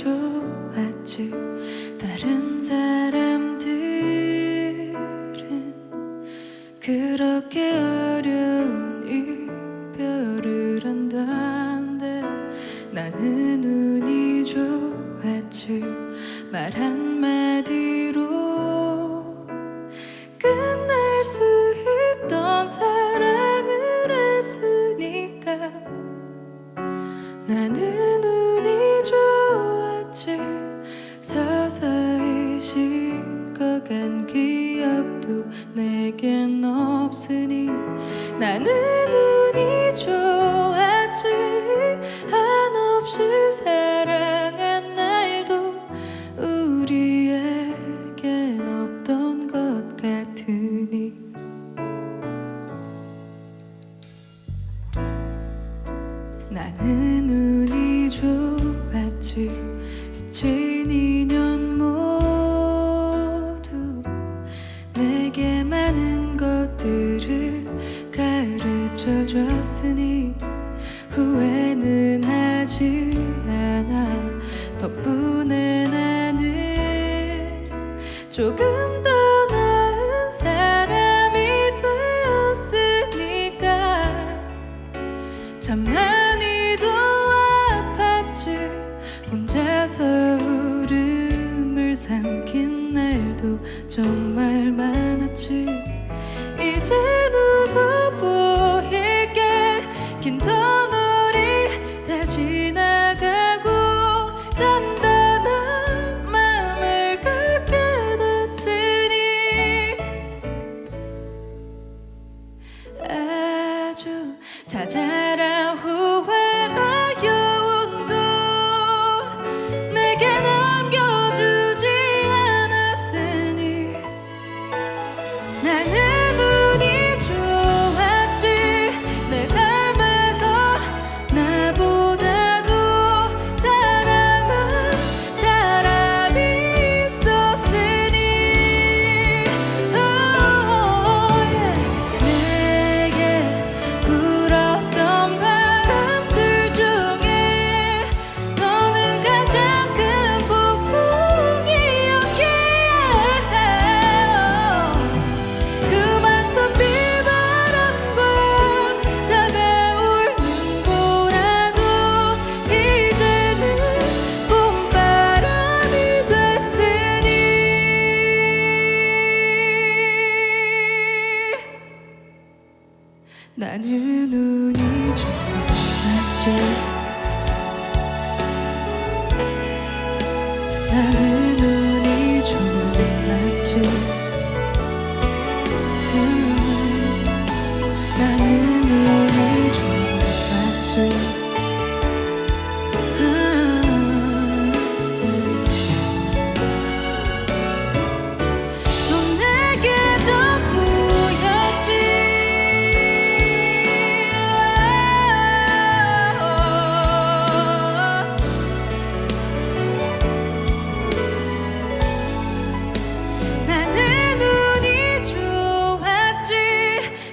좋았지. 다른 사람들은 그렇게 어려운 이별을 한다는데 나는 운이 좋았지. 말 한마디 서서히 식어간 기억도 내겐 없으니 나는 운이 좋았지. 한없이 사랑한 날도 우리에겐 없던 것 같으니. 나는 운이 좋았지. 인 많은 것들을 가르쳐 줬으니 후회는 하지 않아. 덕분에 나는 조금 더 나은 사람이 되었으니까. 참 많이도 아팠지. 혼자서 울음을 삼킨 날도 많았지 이젠 웃어 보일게. 긴 터널이 다 지나가고 단단한 마음을 갖게 됐으니 아주 자잘한 후회 나는 운이 좋았지 나는 운이 좋았지 음, 나는 운이 좋았지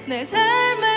내 삶에